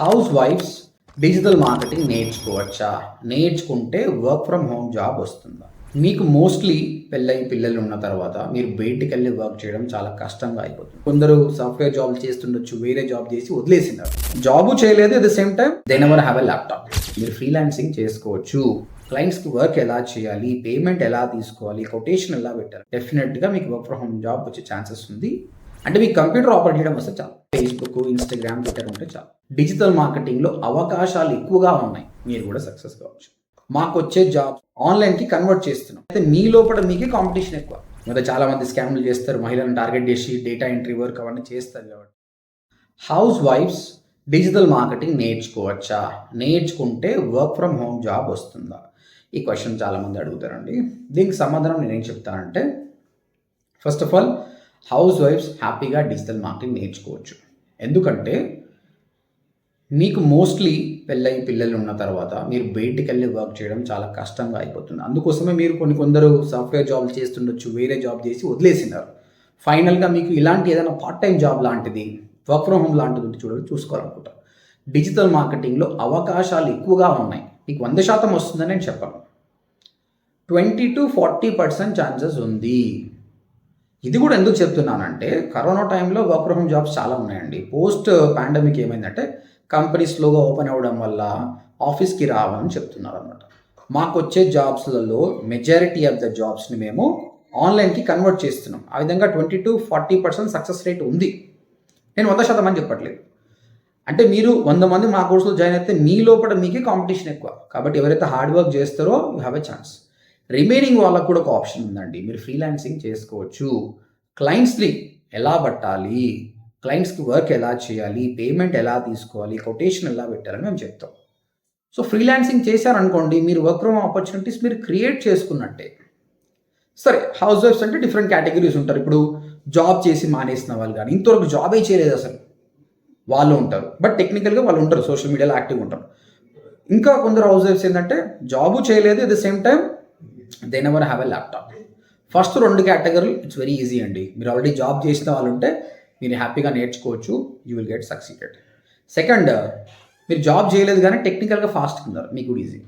House వైఫ్స్ digital marketing నేర్చుకోవచ్చా? నేర్చుకుంటే వర్క్ ఫ్రమ్ హోమ్ జాబ్ వస్తుందా? మీకు మోస్ట్లీ పెళ్ళై పిల్లలు ఉన్న తర్వాత మీరు బయటికి వెళ్ళి వర్క్ చేయడం చాలా కష్టంగా అయిపోతుంది. కొందరు సాఫ్ట్వేర్ జాబ్ చేస్తుండొచ్చు వేరే జాబ్ చేసి వదిలేసినారు. జాబ్ చేయలేదు at the same time they never have a laptop మీరు ఫ్రీలాన్సింగ్ చేసుకోవచ్చు. క్లయింట్స్కి వర్క్ ఎలా చేయాలి? పేమెంట్ ఎలా తీసుకోవాలి? కొటేషన్ ఎలా పెట్టాలి? డెఫినెట్గా మీకు వర్క్ ఫ్రమ్ హోమ్ జాబ్ వచ్చే ఛాన్సెస్ ఉంది. అంటే మీకు కంప్యూటర్ ఆపరేట్ చేయడం వస్తే చాలు. ఫేస్బుక్ ఇన్స్టాగ్రామ్ ట్విట్టర్ ఉంటే చాలు. డిజిటల్ మార్కెటింగ్లో అవకాశాలు ఎక్కువగా ఉన్నాయి. మీరు కూడా సక్సెస్ కావచ్చు. మాకు వచ్చే జాబ్ ఆన్లైన్కి కన్వర్ట్ చేస్తున్నాం. అయితే మీ లోపల మీకే కాంపిటీషన్ ఎక్కువ. ఇంకా చాలా మంది స్కామ్లు చేస్తారు. మహిళలను టార్గెట్ చేసి డేటా ఎంట్రీ వర్క్ అవన్నీ చేస్తారు కాబట్టి. హౌస్ వైఫ్స్ డిజిటల్ మార్కెటింగ్ నేర్చుకోవచ్చా? నేర్చుకుంటే వర్క్ ఫ్రమ్ హోమ్ జాబ్ వస్తుందా? ఈ క్వశ్చన్ చాలామంది అడుగుతారండి. దీనికి సమాధానం నేనేం చెప్తానంటే ఫస్ట్ ఆఫ్ ఆల్ హౌస్ వైఫ్స్ హ్యాపీగా డిజిటల్ మార్కెటింగ్ నేర్చుకోవచ్చు. ఎందుకంటే మీకు మోస్ట్లీ పెళ్ళై పిల్లలు ఉన్న తర్వాత మీరు బయటికి వెళ్ళి వర్క్ చేయడం చాలా కష్టంగా అయిపోతుంది. అందుకోసమే మీరు కొన్ని కొందరు సాఫ్ట్వేర్ జాబ్ చేస్తుండొచ్చు వేరే జాబ్ చేసి వదిలేసినారు. ఫైనల్గా మీకు ఇలాంటి ఏదైనా పార్ట్ టైం జాబ్ లాంటిది వర్క్ ఫ్రమ్ హోమ్ లాంటిది ఉంటే చూడాలి చూసుకోవాలనుకుంటారు డిజిటల్ మార్కెటింగ్లో అవకాశాలు ఎక్కువగా ఉన్నాయి. మీకు వంద శాతం వస్తుందని నేను చెప్పను. Twenty to forty percent chances ఉంది. ఇది కూడా ఎందుకు చెప్తున్నానంటే కరోనా టైంలో వర్క్ ఫ్రమ్ హోమ్ జాబ్స్ చాలా ఉన్నాయండి. పోస్ట్ పాండమిక్ ఏమైందంటే కంపెనీ స్లోగా ఓపెన్ అవ్వడం వల్ల ఆఫీస్కి రావని చెప్తున్నారు అనమాట మాకు వచ్చే జాబ్స్లలో మెజారిటీ ఆఫ్ ద జాబ్స్ని మేము ఆన్లైన్కి కన్వర్ట్ చేస్తున్నాం. ఆ విధంగా twenty to forty percent success rate ఉంది. నేను వంద శాతం అని చెప్పట్లేదు. అంటే మీరు వంద మంది మా కోర్సులో జాయిన్ అయితే మీ లోపల మీకే కాంపిటీషన్ ఎక్కువ. కాబట్టి ఎవరైతే హార్డ్ వర్క్ చేస్తారో you have a chance remaining వాళ్ళకు కూడా ఒక ఆప్షన్ ఉందండి. మీరు ఫ్రీలాన్సింగ్ చేసుకోవచ్చు. క్లయింట్స్ని ఎలా పట్టాలి? క్లయింట్స్కి వర్క్ ఎలా చేయాలి? పేమెంట్ ఎలా తీసుకోవాలి? కొటేషన్ ఎలా పెట్టాలని మేము చెప్తాం. సో ఫ్రీలాన్సింగ్ చేశారనుకోండి మీరు వర్క్ ఫ్రమ్ ఆపర్చునిటీస్ మీరు క్రియేట్ చేసుకున్నట్టే. సరే హౌస్ వైఫ్స్ అంటే డిఫరెంట్ కేటగిరీస్ ఉంటారు. ఇప్పుడు జాబ్ చేసి మానేసిన వాళ్ళు కానీ ఇంతవరకు జాబే చేయలేదు అసలు. వాళ్ళు ఉంటారు. బట్ టెక్నికల్గా వాళ్ళు ఉంటారు. సోషల్ మీడియాలో యాక్టివ్ ఉంటారు. ఇంకా కొందరు హౌస్ వైఫ్స్ ఏంటంటే జాబు చేయలేదు at the same time they never have a laptop first రెండు కేటగిరీలు ఇట్స్ వెరీ ఈజీ అండి. మీరు ఆల్రెడీ జాబ్ చేసిన వాళ్ళు ఉంటే మీరు హ్యాపీగా నేర్చుకోవచ్చు you will get succeeded second మీరు జాబ్ చేయలేదు కానీ టెక్నికల్గా ఫాస్ట్ ఉన్నారు మీకు కూడా ఈజీ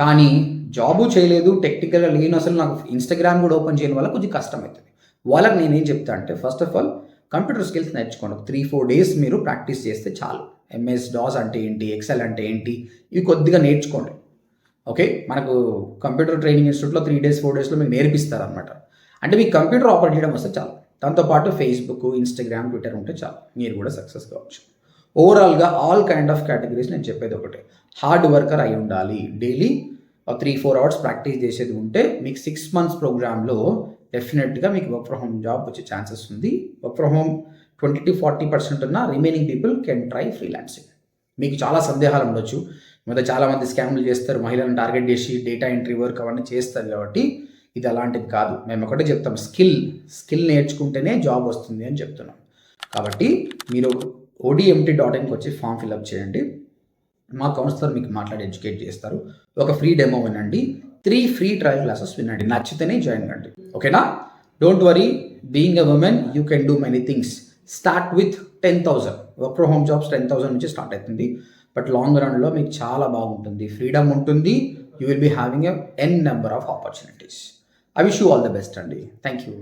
కానీ జాబు చేయలేదు టెక్నికల్గా లేని అసలు నాకు ఇన్స్టాగ్రామ్ కూడా ఓపెన్ చేయడం వల్ల కొంచెం కష్టం అవుతుంది వాళ్ళకి నేనేం చెప్తా అంటే first of all computer skills నేర్చుకోండి. ఒక త్రీ ఫోర్ డేస్ మీరు ప్రాక్టీస్ చేస్తే చాలు. ఎంఎస్ డాస్ అంటే ఏంటి ఎక్సెల్ అంటే ఏంటి ఇవి కొద్దిగా నేర్చుకోండి. ఓకే? మనకు కంప్యూటర్ ట్రైనింగ్ ఇన్స్టిట్యూట్లో త్రీ డేస్ ఫోర్ డేస్లో మీకు నేర్పిస్తారు అనమాట అంటే మీకు కంప్యూటర్ ఆపరేట్ చేయడం వస్తే చాలు. దాంతోపాటు ఫేస్బుక్ ఇన్స్టాగ్రామ్ ట్విట్టర్ ఉంటే చాలు. మీరు కూడా సక్సెస్ కావచ్చు. ఓవరాల్గా ఆల్ కైండ్ ఆఫ్ కేటగిరీస్ నేను చెప్పేది ఒకటే. హార్డ్ వర్కర్ అయి ఉండాలి. Daily three four hours practice చేసేది ఉంటే మీకు సిక్స్ మంత్స్ ప్రోగ్రాంలో డెఫినెట్గా మీకు వర్క్ ఫ్రమ్ హోమ్ జాబ్ వచ్చే ఛాన్సెస్ ఉంది. Work from home twenty to forty percent ఉన్న remaining people can try freelancing మీకు చాలా సందేహాలు ఉండొచ్చు. మీద చాలామంది స్కామ్లు చేస్తారు. మహిళలను టార్గెట్ చేసి డేటా ఎంట్రీ వర్క్ అవన్నీ చేస్తారు కాబట్టి ఇది అలాంటిది కాదు. మేము ఒకటే చెప్తాం. స్కిల్ స్కిల్ నేర్చుకుంటేనే జాబ్ వస్తుంది అని చెప్తున్నాం. కాబట్టి మీరు ఓడిఎంటీ డాట్ ఇన్కి వచ్చి ఫామ్ ఫిల్అప్ చేయండి. మా కౌన్సిలర్ మీకు మాట్లాడి ఎడ్యుకేట్ చేస్తారు. ఒక ఫ్రీ డెమో వినండి. త్రీ ఫ్రీ ట్రయల్ క్లాసెస్ వినండి. నచ్చితేనే జాయిన్ కండి. ఓకేనా? Don't worry being a women you can do many things start with ten thousand work from home jobs ten thousand నుంచి స్టార్ట్ అవుతుంది. బట్ లాంగ్ రన్లో మీకు చాలా బాగుంటుంది. ఫ్రీడమ్ ఉంటుంది. You will be having a an number of opportunities I wish you all the best అండి thank you